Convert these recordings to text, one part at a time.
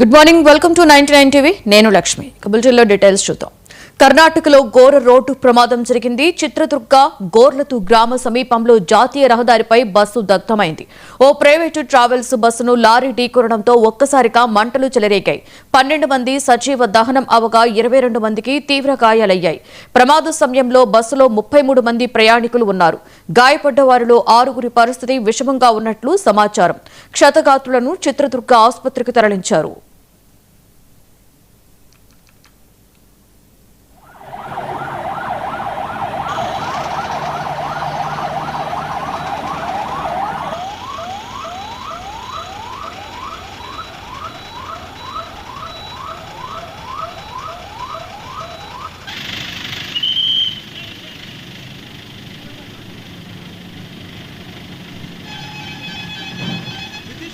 Good morning welcome to ninety nine TV నేను Lakshmi. కబుల్టీలో details చూద్దాం. కర్ణాటకలో ఘోర రోడ్డు ప్రమాదం జరిగింది. చిత్రదుర్గ గోర్లతు గ్రామ సమీపంలో జాతీయ రహదారిపై బస్సు దగ్ధమైంది. ఓ ప్రైవేటు ట్రావెల్స్ బస్సును లారీ ఢీకొనడంతో ఒక్కసారిగా మంటలు చెలరేగాయి. పన్నెండు మంది సజీవ దహనం అవగా ఇరవై రెండు మందికి తీవ్ర గాయాలయ్యాయి. ప్రమాద సమయంలో బస్సులో ముప్పై మూడు మంది ప్రయాణికులు ఉన్నారు. గాయపడ్డ వారిలో ఆరుగురి పరిస్థితి విషమంగా ఉన్నట్లు సమాచారం. క్షతగాత్రులను చిత్రదుర్గ ఆసుపత్రికి తరలించారు.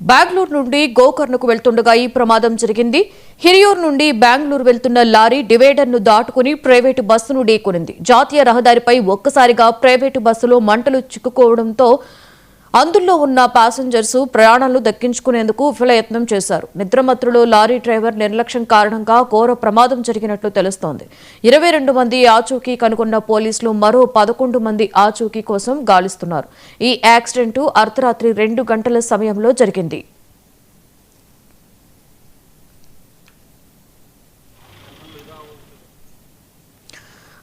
బెంగళూరు నుండి గోకర్ణకు వెళ్తుండగా ఈ ప్రమాదం జరిగింది. హిరియూర్ నుండి బెంగళూరు వెళ్తున్న లారీ డివైడర్ను దాటుకుని ప్రైవేటు బస్సును ఢీకొనింది. జాతీయ రహదారిపై ఒక్కసారిగా ప్రైవేటు బస్సులో మంటలు చిక్కుకోవడంతో అందులో ఉన్న ప్యాసింజర్స్ ప్రయాణాలు దక్కించుకునేందుకు విఫలయత్నం చేశారు. నిద్రమత్రులు లారీ డ్రైవర్ నిర్లక్ష్యం కారణంగా ఘోర ప్రమాదం జరిగినట్లు తెలుస్తోంది. ఇరవై రెండు మంది ఆచూకీ కనుగొన్న పోలీసులు మరో పదకొండు మంది ఆచూకీ కోసం గాలిస్తున్నారు. ఈ యాక్సిడెంట్ అర్ధరాత్రి రెండు గంటల సమయంలో జరిగింది.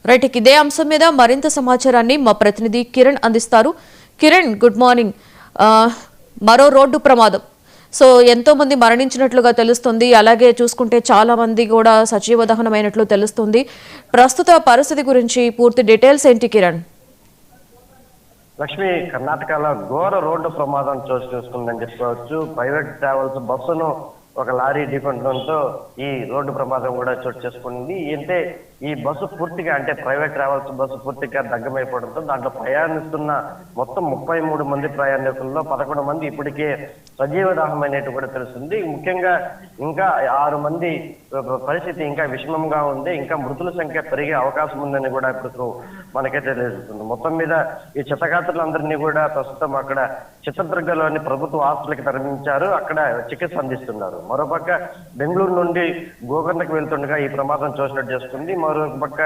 రైట్ ఇదే అంశం మీద మరింత సమాచారాన్ని మా ప్రతినిధి కిరణ్ అందిస్తారు. Kiran good morning. మరో రోడ్డు ప్రమాదం. సో ఎంతో మంది మరణించినట్లుగా తెలుస్తుంది. అలాగే చూసుకుంటే చాలా మంది కూడా సజీవ దహనమైనట్లు తెలుస్తుంది. ప్రస్తుత పరిస్థితి గురించి పూర్తి డీటెయిల్స్ ఏంటి కిరణ్? లక్ష్మి కర్ణాటకలో ఘోర రోడ్డు ప్రమాదం చోటు చేసుకుందని చెప్పుకోవచ్చు ప్రైవేట్ ట్రావెల్స్ బస్సును ఒక లారీ ఢీకొనడంతో ఈ రోడ్డు ప్రమాదం కూడా చోటు చేసుకుంది. అంటే ఈ బస్సు పూర్తిగా అంటే ప్రైవేట్ ట్రావెల్స్ బస్సు పూర్తిగా దగ్గమైపోవడంతో దాంట్లో ప్రయాణిస్తున్న మొత్తం ముప్పై మూడు మంది ప్రయాణికుల్లో పదకొండు మంది ఇప్పటికే సజీవ దాహమైనట్టు కూడా తెలుస్తుంది. ముఖ్యంగా ఇంకా ఆరు మంది పరిస్థితి ఇంకా విషమంగా ఉంది. ఇంకా మృతుల సంఖ్య పెరిగే అవకాశం ఉందని కూడా ఇప్పుడు మనకైతే తెలుస్తుంది. మొత్తం మీద ఈ చిత్తగాత్రులందరినీ కూడా ప్రస్తుతం అక్కడ చిత్రదుర్గలోని ప్రభుత్వ ఆస్తులకు తరలించారు. అక్కడ చికిత్స అందిస్తున్నారు. మరోపక్క బెంగళూరు నుండి గోకర్ణకు వెళ్తుండగా ఈ ప్రమాదం చూసినట్టు చేస్తుంది మరొక పక్క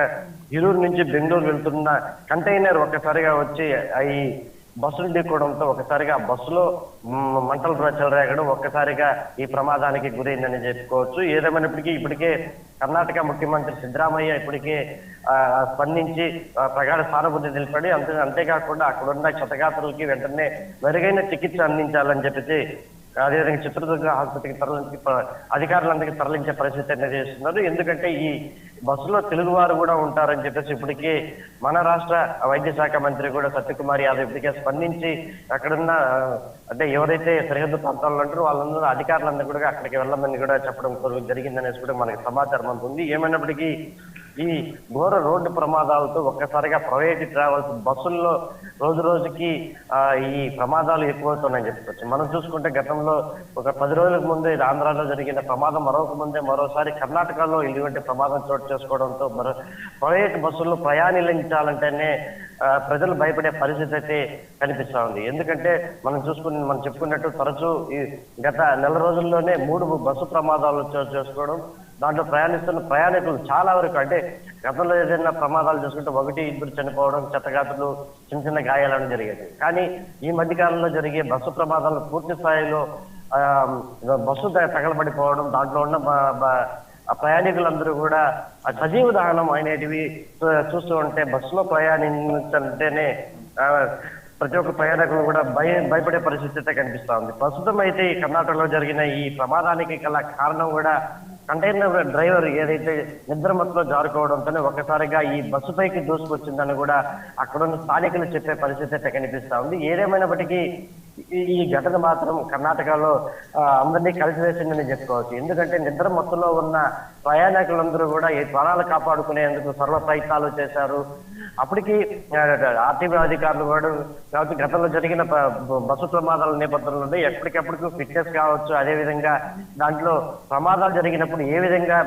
ఇరూరు నుంచి బెంగళూరు వెళ్తున్న కంటైనర్ ఒక్కసారిగా వచ్చి అవి బస్సులు ఢీకోవడంతో ఒకసారిగా బస్సులో మంటలు మంటలు రేగడం ఒక్కసారిగా ఈ ప్రమాదానికి గురైందని చెప్పుకోవచ్చు. ఏదేమైనప్పటికీ ఇప్పటికే కర్ణాటక ముఖ్యమంత్రి సిద్ధరామయ్య ఇప్పటికే ఆ, స్పందించి ప్రగాఢ సానుభూతి తెలిపాడు. అంతే అంతేకాకుండా అక్కడ ఉన్న క్షతగాత్రులకి వెంటనే మెరుగైన చికిత్స అందించాలని చెప్పేసి అదేవిధంగా చిత్రదుర్గ ఆసుపత్రికి తరలించి అధికారులందరికీ తరలించే పరిస్థితి అనేది చేస్తున్నారు ఎందుకంటే ఈ బస్సులో తెలుగు వారు కూడా ఉంటారని చెప్పేసి ఇప్పటికే మన రాష్ట్ర వైద్య శాఖ మంత్రి కూడా సత్యకుమార్ యాదవ్ ఇప్పటికే స్పందించి అక్కడున్న అంటే ఎవరైతే సరిహద్దు ప్రాంతాల్లో ఉంటారో వాళ్ళందరూ అధికారులందరూ కూడా అక్కడికి వెళ్ళమని కూడా చెప్పడం కొరకు జరిగిందనేసి కూడా మనకి సమాచారం అందుతుంది ఏమైనప్పటికీ ఈ ఘోర రోడ్డు ప్రమాదాలతో ఒక్కసారిగా ప్రైవేట్ ట్రావెల్స్ బస్సుల్లో రోజు రోజుకి ఈ ప్రమాదాలు ఎక్కువవుతున్నాయని చెప్పుకోవచ్చు మనం చూసుకుంటే గతంలో ఒక పది రోజులకు ముందే ఇది ఆంధ్రాలో జరిగిన ప్రమాదం మరొక ముందే మరోసారి కర్ణాటకలో ఇటువంటి ప్రమాదం చోటు చేసుకోవడంతో మరో ప్రైవేట్ బస్సుల్లో ప్రయాణించాలంటేనే ప్రజలు భయపడే పరిస్థితి అయితే కనిపిస్తా ఉంది. ఎందుకంటే మనం చూసుకుని మనం చెప్పుకున్నట్టు తరచూ ఈ గత నెల రోజుల్లోనే మూడు బస్సు ప్రమాదాలు చోటు చేసుకోవడం దాంట్లో ప్రయాణిస్తున్న ప్రయాణికులు చాలా వరకు అంటే గతంలో ఏదైనా ప్రమాదాలు చూసుకుంటే ఒకటి ఇద్దరు చనిపోవడం చెత్తగాతులు చిన్న చిన్న గాయాలను జరిగేది. కానీ ఈ మధ్య కాలంలో జరిగే బస్సు ప్రమాదాలు పూర్తి స్థాయిలో ఆ, బస్సు తగలబడిపోవడం దాంట్లో ఉన్న ప్రయాణికులందరూ కూడా సజీవ దహనం అనేటివి చూస్తూ ఉంటే బస్సులో ప్రయాణించంటేనే ప్రతి ఒక్క ప్రయాణికులు కూడా భయ భయపడే పరిస్థితి అయితే కనిపిస్తా ఉంది. ప్రస్తుతం అయితే ఈ కర్ణాటకలో జరిగిన ఈ ప్రమాదానికి గల కారణం కూడా కంటైనర్ డ్రైవర్ ఏదైతే నిద్ర మత్తులో జారుకోవడంతోనే ఒక్కసారిగా ఈ బస్సు పైకి దూసుకొచ్చిందని కూడా అక్కడ ఉన్న స్థానికులు చెప్పే పరిస్థితి అయితే కనిపిస్తా ఉంది. ఏదేమైనప్పటికీ ఈ- ఘటన మాత్రం కర్ణాటకలో అందరినీ కలిసివేసిందని చెప్పుకోవచ్చు. ఎందుకంటే నిద్ర మొత్తంలో ఉన్న ప్రయాణికులందరూ కూడా ఈ ప్రాణాలు కాపాడుకునేందుకు సర్వ ప్రయత్నాలు చేశారు. అప్పటికి ఆర్టీబీ అధికారులు కూడా కాబట్టి గతంలో జరిగిన బస్సు ప్రమాదాల నేపథ్యంలో ఎప్పటికప్పుడు ఫిట్నెస్ కావచ్చు. అదే విధంగా దాంట్లో ప్రమాదాలు జరిగినప్పుడు ఏ విధంగా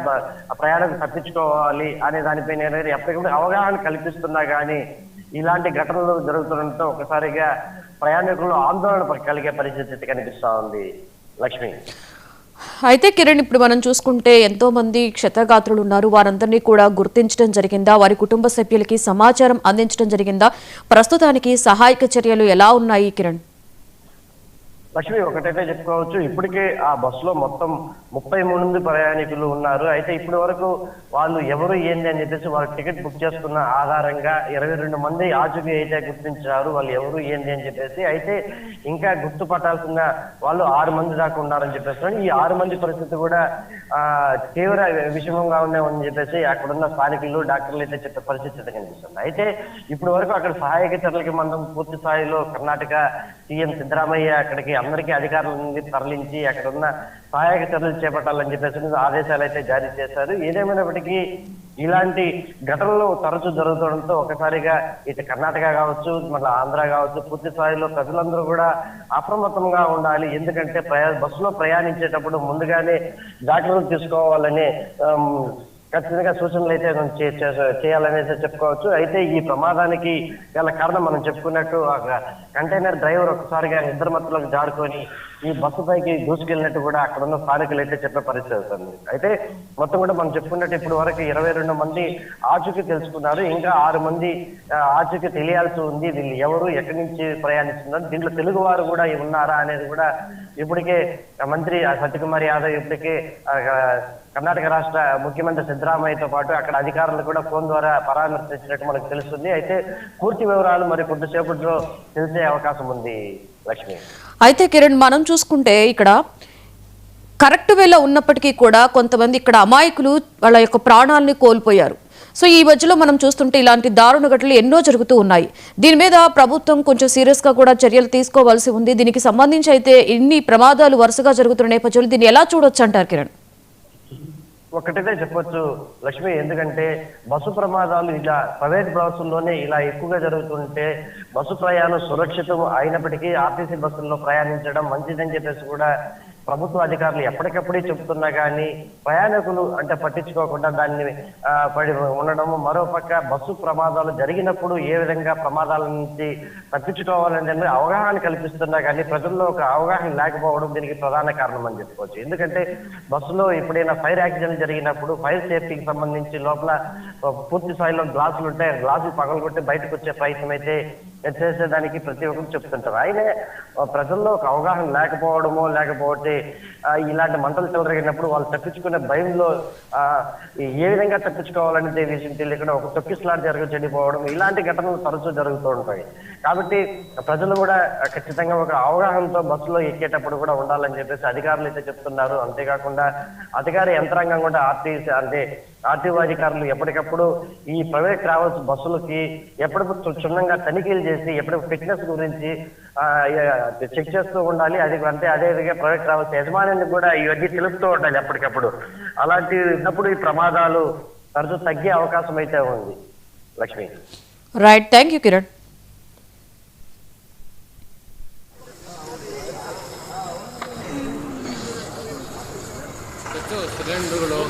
ప్రయాణం తప్పించుకోవాలి అనే దానిపైన నేను ఎప్పటికప్పుడు అవగాహన కల్పిస్తున్నా కానీ ఇలాంటి ఘటనలు జరుగుతుండటంతో ఒకసారిగా ప్రయాణికులు ఆందోళన కలిగే పరిస్థితి కనిపిస్తా ఉంది లక్ష్మి. అయితే కిరణ్ ఇప్పుడు మనం చూసుకుంటే ఎంతో మంది క్షతగాత్రులు ఉన్నారు. వారందరినీ కూడా గుర్తించడం జరిగిందా? వారి కుటుంబ సభ్యులకి సమాచారం అందించడం జరిగిందా? ప్రస్తుతానికి సహాయక చర్యలు ఎలా ఉన్నాయి కిరణ్? లక్ష్మి ఒకటైతే చెప్పుకోవచ్చు. ఇప్పటికే ఆ బస్సులో మొత్తం ముప్పై మూడు మంది ప్రయాణికులు ఉన్నారు. అయితే ఇప్పటి వరకు వాళ్ళు ఎవరు ఏంది అని చెప్పేసి వాళ్ళు టికెట్ బుక్ చేసుకున్న ఆధారంగా ఇరవై రెండు మంది ఆచూకీ అయితే గుర్తించారు. వాళ్ళు ఎవరు ఏంది అని చెప్పేసి అయితే ఇంకా గుర్తుపట్టాల్సిన వాళ్ళు ఆరు మంది దాకా ఉన్నారని చెప్పేసి ఈ ఆరు మంది పరిస్థితి కూడా ఆ తీవ్ర విషమంగా ఉన్నామని చెప్పేసి అక్కడున్న స్థానికులు డాక్టర్లు అయితే చెప్పే పరిస్థితి కనిపిస్తుంది. అయితే ఇప్పటి వరకు అక్కడ సహాయక చర్యలకి మనం పూర్తి స్థాయిలో కర్ణాటక సీఎం సిద్ధరామయ్య అక్కడికి అందరికీ అధికారులని తరలించి అక్కడున్న సహాయక చర్యలు చేపట్టాలని చెప్పేసి ఆదేశాలు అయితే జారీ చేశారు. ఏదేమైనప్పటికీ ఇలాంటి ఘటనలు తరచూ జరుగుతుండటంతో ఒకసారిగా ఇటు కర్ణాటక కావచ్చు మళ్ళీ ఆంధ్ర కావచ్చు పూర్తి స్థాయిలో ప్రజలందరూ కూడా అప్రమత్తంగా ఉండాలి. ఎందుకంటే ప్రయా బస్సులో ప్రయాణించేటప్పుడు ముందుగానే జాగ్రత్తలు తీసుకోవాలని ఖచ్చితంగా సూచనలు అయితే మనం చే- చేయాలనేసి చెప్పుకోవచ్చు. అయితే ఈ ప్రమాదానికి గల కారణం మనం చెప్పుకున్నట్టు ఒక కంటైనర్ డ్రైవర్ ఒకసారిగా నిద్రమత్తులకు జారుకొని ఈ బస్సు పైకి దూసుకెళ్ళినట్టు కూడా అక్కడ ఉన్న స్థానికులు అయితే చెప్పే పరిస్థితి అవుతుంది అయితే మొత్తం కూడా మనం చెప్పుకున్నట్టు ఇప్పుడు వరకు ఇరవై రెండు మంది ఆచూకీ తెలుసుకున్నారు. ఇంకా ఆరు మంది ఆచూకీ తెలియాల్సి ఉంది. వీళ్ళు ఎవరు ఎక్కడి నుంచి ప్రయాణిస్తున్నారు? దీంట్లో తెలుగు వారు కూడా ఉన్నారా అనేది కూడా ఇప్పటికే మంత్రి సత్యకుమార్ యాదవ్ ఇప్పటికే కర్ణాటక రాష్ట్ర ముఖ్యమంత్రి సిద్ధరామయ్యతో పాటు అక్కడ అధికారులు కూడా ఫోన్ ద్వారా పరామర్శించినట్టు మనకు తెలుస్తుంది. అయితే పూర్తి వివరాలు మరి కొద్దిసేపట్లో తెలిసే అవకాశం ఉంది లక్ష్మి. అయితే కిరణ్ మనం చూసుకుంటే ఇక్కడ కరెక్ట్ వేలో ఉన్నప్పటికీ కూడా కొంతమంది ఇక్కడ అమాయకులు వాళ్ళ యొక్క ప్రాణాలని కోల్పోయారు. సో ఈ మధ్యలో మనం చూస్తుంటే ఇలాంటి దారుణ ఘటనలు ఎన్నో జరుగుతూ ఉన్నాయి. దీని మీద ప్రభుత్వం కొంచెం సీరియస్గా కూడా చర్యలు తీసుకోవాల్సి ఉంది. దీనికి సంబంధించి అయితే ఇన్ని ప్రమాదాలు వరుసగా జరుగుతున్న నేపథ్యంలో దీన్ని ఎలా చూడొచ్చు అంటారు కిరణ్? ఒకటిదే చెప్పొచ్చు లక్ష్మి. ఎందుకంటే బస్సు ప్రమాదాలు ఇలా ప్రైవేట్ బస్సుల్లోనే ఇలా ఎక్కువగా జరుగుతుంటే బస్సు ప్రయాణం సురక్షితం అయినప్పటికీ ఆర్టీసీ బస్సుల్లో ప్రయాణించడం మంచిదని చెప్పేసి కూడా ప్రభుత్వ అధికారులు ఎప్పటికప్పుడే చెప్తున్నా కానీ ప్రయాణికులు అంటే పట్టించుకోకుండా దాన్ని పడి ఉండడం మరోపక్క బస్సు ప్రమాదాలు జరిగినప్పుడు ఏ విధంగా ప్రమాదాల నుంచి తప్పించుకోవాలని అవగాహన కల్పిస్తున్నా కానీ ప్రజల్లో ఒక అవగాహన లేకపోవడం దీనికి ప్రధాన కారణం అని చెప్పుకోవచ్చు. ఎందుకంటే బస్సులో ఎప్పుడైనా ఫైర్ యాక్సిడెంట్ జరిగినప్పుడు ఫైర్ సేఫ్టీకి సంబంధించి లోపల పూర్తి స్థాయిలో గ్లాసులు ఉంటాయి గ్లాసులు పగలగొట్టి బయటకు వచ్చే ప్రయత్నం అయితే చేసేదానికి ప్రతి ఒక్కరు చెప్తుంటారు. ఆయనే ప్రజల్లో ఒక అవగాహన లేకపోవడమో లేకపోతే ఇలాంటి మంటలు చెలరగినప్పుడు వాళ్ళు తప్పించుకునే భయంలో ఆ, ఏ విధంగా తప్పించుకోవాలనే విషయం తెలియకుండా ఒక తొక్కిసలాట జరగ చెడిపోవడం ఇలాంటి ఘటనలు తరచూ జరుగుతూ ఉంటాయి. కాబట్టి ప్రజలు కూడా ఖచ్చితంగా ఒక అవగాహనతో బస్సులో ఎక్కేటప్పుడు కూడా ఉండాలని చెప్పేసి అధికారులు అయితే చెప్తున్నారు. అంతేకాకుండా అధికార యంత్రాంగం కూడా ఆర్టీసీ అంటే ఆర్టీఓ అధికారులు ఎప్పటికప్పుడు ఈ ప్రైవేట్ ట్రావెల్స్ బస్సులకి ఎప్పటికప్పుడు క్షుణ్ణంగా తనిఖీలు చేసి ఎప్పటికప్పుడు ఫిట్నెస్ గురించి చెక్ చేస్తూ ఉండాలి అది అంటే అదే విధంగా ప్రైవేట్ ట్రావెల్స్ యజమానిని కూడా ఇవన్నీ తెలుపుతూ ఉండాలి ఎప్పటికప్పుడు అలాంటి ఉన్నప్పుడు ఈ ప్రమాదాలు తరచూ తగ్గే అవకాశం అయితే ఉంది Lakshmi right thank you Kiran ಹೆಚ್ಚು ಸಿಲಿಂಡರ್ಗಳು